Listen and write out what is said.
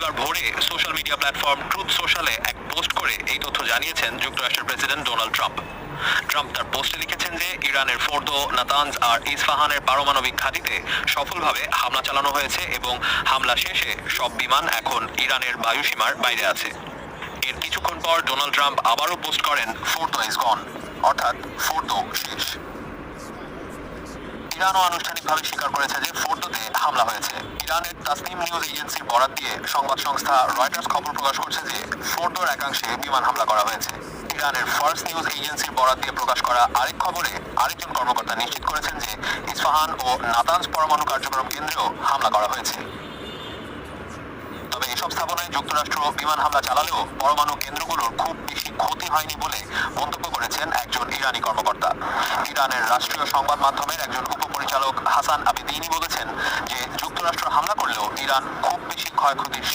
রবিবার ভোরে social media platform truth সোশ্যালে এক পোস্ট করে এই তথ্য জানিয়েছেন যুক্তরাষ্ট্রের প্রেসিডেন্ট ডোনাল্ড ট্রাম্প। ট্রাম্প তার পোস্টে লিখেছেন যে, ইরানের ফোর্দো নাতানজ আর ইসফাহানের পারমাণবিক ঘাঁটিতে সফলভাবে হামলা চালানো হয়েছে এবং হামলা শেষে সব বিমান এখন ইরানের বায়ুসীমার বাইরে আছে। এর কিছুক্ষণ পর ডোনাল্ড ট্রাম্প আবারও পোস্ট করেন, ফোর্দো ইজ গন। অর্থাৎ ফোর্দো শেষ ইরানও আনুষ্ঠানিকভাবে স্বীকার করেছে যে ফোর্দোতে হামলা হয়েছে। ইরানের তাসনিম নিউজ এজেন্সির বরাত দিয়ে সংবাদ সংস্থা রয়টার্স খবর প্রকাশ করছে যে ফোর্দোর একাংশে বিমান হামলা করা হয়েছে। ইরানের ফার্স্ট নিউজ এজেন্সির বরাত দিয়ে প্রকাশ করা আরেক খবরে আরেকজন কর্মকর্তা নিশ্চিত করেছেন যে ইস্পাহান ও নাতানজ পরমাণু কার্যক্রম কেন্দ্রেও হামলা করা হয়েছে। তবে এসব স্থাপনায় যুক্তরাষ্ট্র বিমান হামলা চালালেও পরমাণু কেন্দ্রগুলোর খুব বেশি ক্ষতি হয়নি বলে মন্তব্য করেছেন একজন ইরানি কর্মকর্তা। ইরানের রাষ্ট্রীয় সংবাদ মাধ্যমের একজন উপপরিচালক হাসান আবিদিনী বলেছেন যে যুক্তরাষ্ট্র হামলা করলেও ইরান খুব বেশি ক্ষয়ক্ষতির